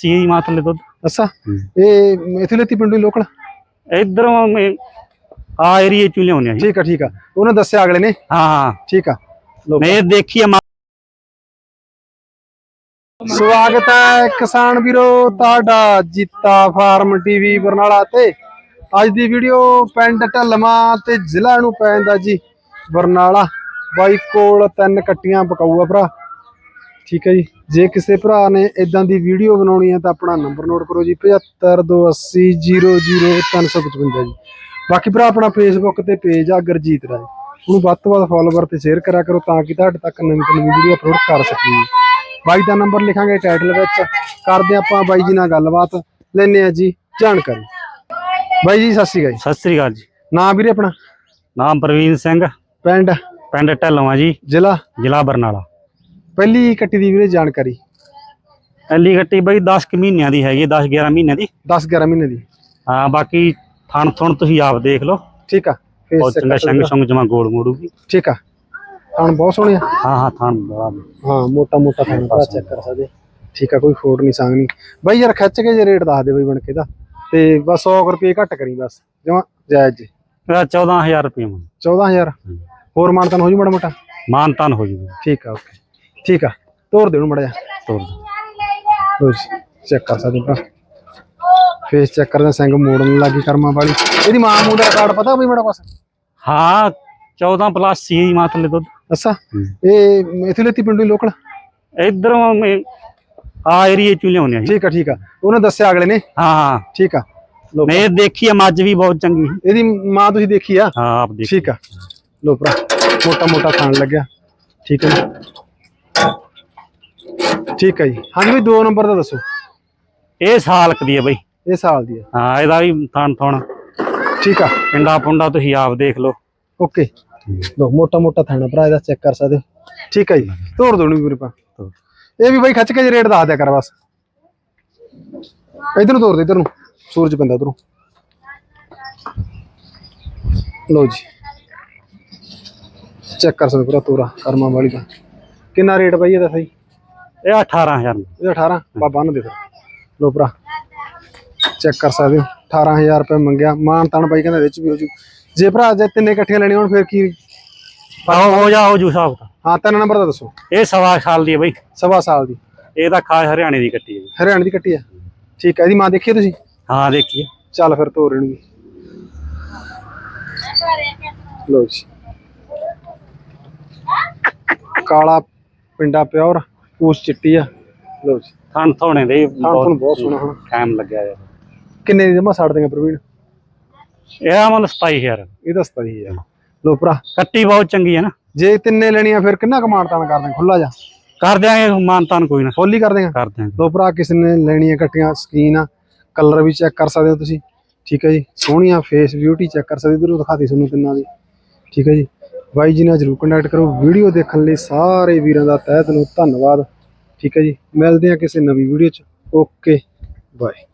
80 ਦੀ ਮਾਤਲੇ ਦੁੱਧ ਅੱਛਾ ਇਹ ਇਥੇ ਲੈਤੀ ਪਿੰਡੂ ਲੋਕਲ ਇਧਰੋਂ ਆ ਏਰੀਏ ਚੋਂ ਲਿਆਉਂਦੇ ਆ ਜੀ ਠੀਕ ਆ ਠੀਕ ਆ ਉਹਨੇ ਦੱਸਿਆ ਅਗਲੇ ਨੇ ਹਾਂ ਹਾਂ ਠੀਕ ਆ ਮੈਂ ਦੇਖੀ ਆ ਸਵਾਗਤ ਹੈ ਕਿਸਾਨ ਵੀਰੋ ਤੁਹਾਡਾ ਜੀਤਾ ਫਾਰਮ ਟੀਵੀ ਬਰਨਾਲਾ ਤੇ ਅੱਜ ਦੀ ਵੀਡੀਓ ਪਿੰਡ ਢਲਮਾ ਤੇ ਜ਼ਿਲ੍ਹਾ ਨੂੰ ਪੈਂਦਾ ਜੀ ਬਰਨਾਲਾ ਬਾਈ ਕੋਲ ਤਿੰਨ ਕੱਟੀਆਂ ਪਕਾਊਆ ਭਰਾ ਠੀਕ ਹੈ ਜੀ। ਜੇ ਕਿਸੇ ਭਰਾ ਨੇ ਇਦਾਂ ਦੀ ਵੀਡੀਓ ਬਣਾਉਣੀ ਹੈ ਤਾਂ ਆਪਣਾ ਨੰਬਰ ਨੋਟ ਕਰੋ ਜੀ 7528000355 ਜੀ। ਬਾਕੀ ਭਰਾ ਆਪਣਾ ਫੇਸਬੁੱਕ ਤੇ ਪੇਜ ਆ ਗੁਰਜੀਤ ਰਾਏ। ਉਹਨੂੰ ਵੱਧ ਤੋਂ ਵੱਧ ਫਾਲੋਵਰ ਤੇ ਸ਼ੇਅਰ ਕਰਿਆ ਕਰੋ ਤਾਂ ਕਿ ਤੁਹਾਡੇ ਤੱਕ ਨਵੀਂ ਤੋਂ ਨਵੀਂ ਵੀਡੀਓ ਅਪਲੋਡ ਕਰ ਸਕੀਏ। ਬਾਈ ਦਾ ਨੰਬਰ ਲਿਖਾਂਗੇ ਟਾਈਟਲ ਵਿੱਚ। ਕਰਦੇ ਆਪਾਂ ਬਾਈ ਜੀ ਨਾਲ ਗੱਲਬਾਤ। ਲੈਨੇ ਆ ਜੀ ਜਾਣਕਾਰੀ। ਬਾਈ ਜੀ ਸਤਿ ਸ਼੍ਰੀ ਅਕਾਲ ਜੀ। ਸਤਿ ਸ੍ਰੀ ਅਕਾਲ ਜੀ। ਨਾਮ ਵੀਰੇ ਆਪਣਾ? ਨਾਮ ਪ੍ਰਵੀਨ ਸਿੰਘ। ਪਿੰਡ? ਪਿੰਡ ਢੱਲਵਾਂ ਜੀ। ਜ਼ਿਲ੍ਹਾ? ਜ਼ਿਲ੍ਹਾ ਬਰਨਾਲਾ। ਪਹਿਲੀ ਕੱਟੀ ਦੀ ਵੀਰੇ ਜਾਣਕਾਰੀ? ਐਲੀ ਗੱਟੀ ਬਈ 10 ਕੁ ਮਹੀਨਿਆਂ ਦੀ ਹੈਗੀ 10 11 ਮਹੀਨਿਆਂ ਦੀ। 10 11 ਮਹੀਨੇ ਦੀ। ਹਾਂ ਬਾਕੀ ਥਣ ਥਣ ਤੁਸੀਂ ਆਪ ਦੇਖ ਲਓ। ਠੀਕ ਆ ਫੇਸ ਬਹੁਤ ਚੰਗਾ ਸੰਗ ਸੰਗ ਜਮਾ ਗੋਲ ਮੋੜੂਗੀ ਠੀਕ ਆ ਥਣ ਬਹੁਤ ਸੋਹਣੇ ਆ। ਹਾਂ ਹਾਂ ਥਣ ਬੜਾ ਹਾਂ ਮੋਟਾ ਮੋਟਾ ਥਣ ਭਰਾ ਚੈੱਕ ਕਰ ਸਕਦੇ। ਠੀਕ ਆ ਕੋਈ ਫੋਟ ਨਹੀਂ ਸੰਗ ਨਹੀਂ। ਬਾਈ ਯਾਰ ਖਿੱਚ ਕੇ ਜੇ ਰੇਟ ਦੱਸ ਦੇ ਬਾਈ ਬਣ ਕੇ ਦਾ। ਤੇ ਬਸ 100 ਰੁਪਏ ਘੱਟ ਕਰੀ ਬਸ। ਜਮਾ ਜਾਇਜ਼ ਜੀ। ਇਹਦਾ 14000 ਰੁਪਏ ਮਨ। 14000 ਹੋਰ ਮਾਨਤਨ ਹੋ ਜੂ ਮਾੜਾ ਮੋਟਾ? ਮਾਨ ਤਾਨ ਹੋ ਜੂਗਾ ਠੀਕ ਆ ਓਕੇ। ਠੀਕ ਆ ਤੋਰ ਦੇ ਨੂੰ ਮੜਾ ਜਾ ਦਿਓ। ਲੋ ਚੈੱਕ ਕਰ ਸਕਦੇ ਭਰਾ ਫੇਸ ਚੈੱਕ ਕਰਦੇ ਸਿੰਘ ਮੋੜਨ ਲੱਗੀ ਕਰਮਾਂ ਵਾਲੀ। ਇਹਦੀ ਮਾਂ ਮੂੰਹ ਦਾ ਰਿਕਾਰਡ ਪਤਾ ਬਈ ਮੇਰਾ ਪਾਸ ਹਾਂ 14 ਪਲੱਸ ਸੀ ਦੀ ਮਾਤਲੇ ਦੁੱਧ। ਅੱਛਾ ਇਹ ਇਥੇ ਲੈਤੀ ਪਿੰਡੂ ਲੋਕਲ ਇਧਰੋਂ ਆ ਏਰੀਏ ਚੋਂ ਲਿਆਉਂਦੇ ਆ ਠੀਕ ਆ ਠੀਕ ਆ। ਉਹਨੇ ਦੱਸਿਆ ਅਗਲੇ ਨੇ? ਹਾਂ ਹਾਂ। ਠੀਕ ਆ। ਲੋ ਮੈਂ ਦੇਖੀ ਆ ਮੱਝ ਵੀ ਬਹੁਤ ਚੰਗੀ ਇਹਦੀ ਮਾਂ ਤੁਸੀਂ ਦੇਖੀ ਆ? ਹਾਂ ਆਪ ਦੇਖ। ਠੀਕ ਆ। ਲੋ ਭਰਾ ਮੋਟਾ ਮੋਟਾ ਖਾਣ ਲੱਗਿਆ। ਠੀਕ ਹੈ ਠੀਕ ਹੈ ਜੀ। ਹਾਂਜੀ ਵੀ ਦੋ ਨੰਬਰ ਦਾ ਦੱਸੋ। ਇਹ ਸਾਲਕ ਦੀ ਹੈ ਬਈ। ਇਹ ਸਾਲ ਦੀ ਹੈ ਹਾਂ ਇਹਦਾ ਵੀ ਥਣ ਥਣ। ਠੀਕ ਆ। ਪਿੰਡਾ ਪੁੰਡਾ ਤੁਸੀਂ ਆਪ ਦੇਖ ਲਓ। ਓਕੇ। ਲੋ ਮੋਟਾ ਮੋਟਾ ਥਾਣਾ ਭਰਾ ਇਹਦਾ ਚੈੱਕ ਕਰ ਸਕਦੇ ਹੋ। ਠੀਕ ਹੈ ਜੀ। ਤੋੜ ਦੋ ਨੂੰ ਵੀਰੇ ਪਾ ਇਹ ਵੀ ਬਾਈ ਖੱਚ ਕੇ ਜੇ ਰੇਟ ਦੱਸ ਦਿਆ ਕਰ ਬਸ। ਇਧਰ ਨੂੰ ਤੋੜ ਦੇ ਇਧਰ ਨੂੰ। ਸੂਰਜ ਪੈਂਦਾ ਉਧਰੋਂ ਲੋ ਜੀ। ਚੈੱਕ ਕਰ ਸਕਦੇ ਪੂਰਾ ਤੋਰਾ ਕਰਮਾਂ ਵਾਲੀ ਦਾ। ਕਿੰਨਾ ਰੇਟ ਬਾਈ ਇਹਦਾ ਸਹੀ? ਇਹ 18000 ਇਹ 18 ਬਾਬਾ ਨੂੰ ਦੇ ਫਿਰ ਲੋ ਭਰਾ ਚੈੱਕ ਕਰ ਸਕਦੇ ਹੋ। 18000 ਰੁਪਏ ਮੰਗਿਆ। ਮਾਨ ਤਾਨ ਬਾਈ ਕਹਿੰਦਾ ਵਿੱਚ ਵੀ ਹੋ ਜੂ। ਜੇ ਭਰਾ ਜੇ ਤਿੰਨੇ ਇਕੱਠੀਆਂ ਲੈਣੀਆਂ ਹੋਣ ਫਿਰ ਕੀ? ਆਹੋ ਹੋ ਜਾ ਹੋ ਜੂ ਹਿਸਾਬ ਦਾ ਹਾਂ ਤਿੰਨ ਨੰਬਰ ਦਾ ਦੱਸੋ। ਇਹ ਸਵਾ ਸਾਲ ਦੀ ਹੈ ਬਈ। ਸਵਾ ਸਾਲ ਦੀ। ਇਹ ਤਾਂ ਖਾਸ ਹਰਿਆਣੇ ਦੀ ਕੱਟੀ ਹੈ। ਜੀ ਹਰਿਆਣੇ ਦੀ ਕੱਟੀ ਆ ਠੀਕ ਹੈ ਇਹਦੀ ਮਾਂ ਦੇਖੀ ਆ ਤੁਸੀਂ? ਹਾਂ ਦੇਖੀਏ ਚੱਲ ਫਿਰ ਤੋਰ ਰਣਗੀ ਲੋ ਜੀ। ਕਾਲਾ ਪਿੰਡਾ ਪਿਓਰ। ਪੂਛ ਚਿੱਟੀ ਆ। ਲੋ ਜੀ। ਥਣ ਥੋਣੇ ਦੇ ਥਣ ਬਹੁਤ ਸੋਹਣਾ ਹਨਾ। ਟਾਈਮ ਲੱਗਿਆ ਯਾਰ ਕਿੰਨੇ ਦੀ ਜਮਾ ਛੱਡ ਦੇਗਾ ਪ੍ਰਵੀਨ? ਇਹਦਾ ਮੁੱਲ 27000 ਇਹ ਹੀ ਆ ਲੋ ਭਰਾ। ਕੱਟੀ ਬਹੁਤ ਚੰਗੀ ਹੈ ਨਾ। ਜੇ ਤਿੰਨੇ ਲੈਣੀਆਂ ਫਿਰ ਕਿੰਨਾ ਕਮਾਣ ਤਾਨ ਕਰਦੇ ਖੁੱਲਾ ਜਾ ਕਰ ਦਿਆਂਗੇ ਮਾਨ ਤਾਨ ਕੋਈ ਨਾ। ਫੁੱਲ ਹੀ ਕਰ ਦੇਗਾ? ਕਰ ਦਿਆਂਗੇ। ਲੋ ਭਰਾ ਕਿਸੇ ਨੇ ਲੈਣੀਆਂ ਕੱਟੀਆਂ ਸਕੀਨ ਆ। ਕਲਰ ਵੀ ਚੈੱਕ ਕਰ ਸਕਦੇ ਹੋ ਤੁਸੀਂ। ਠੀਕ ਹੈ ਜੀ। ਸੋਹਣੀਆਂ ਫੇਸ ਬਿਊਟੀ ਚੈੱਕ ਕਰ ਸਕਦੇ ਇਧਰੋਂ ਦਿਖਾਤੀ ਤੁਹਾਨੂੰ ਤਿੰਨਾਂ ਦੀ। ਠੀਕ ਹੈ ਜੀ। ਬਾਈ ਜੀ ਨਾਲ ਜਰੂਰ ਕੰਟੈਕਟ ਕਰੋ। ਵੀਡੀਓ ਦੇਖਣ ਲਈ ਸਾਰੇ ਵੀਰਾਂ ਦਾ ਤਹਿ ਦਿਲੋਂ ਧੰਨਵਾਦ। ਠੀਕ ਹੈ ਜੀ। ਮਿਲਦੇ ਆ ਕਿਸੇ ਨਵੀਂ ਵੀਡੀਓ 'ਚ। Okay, bye.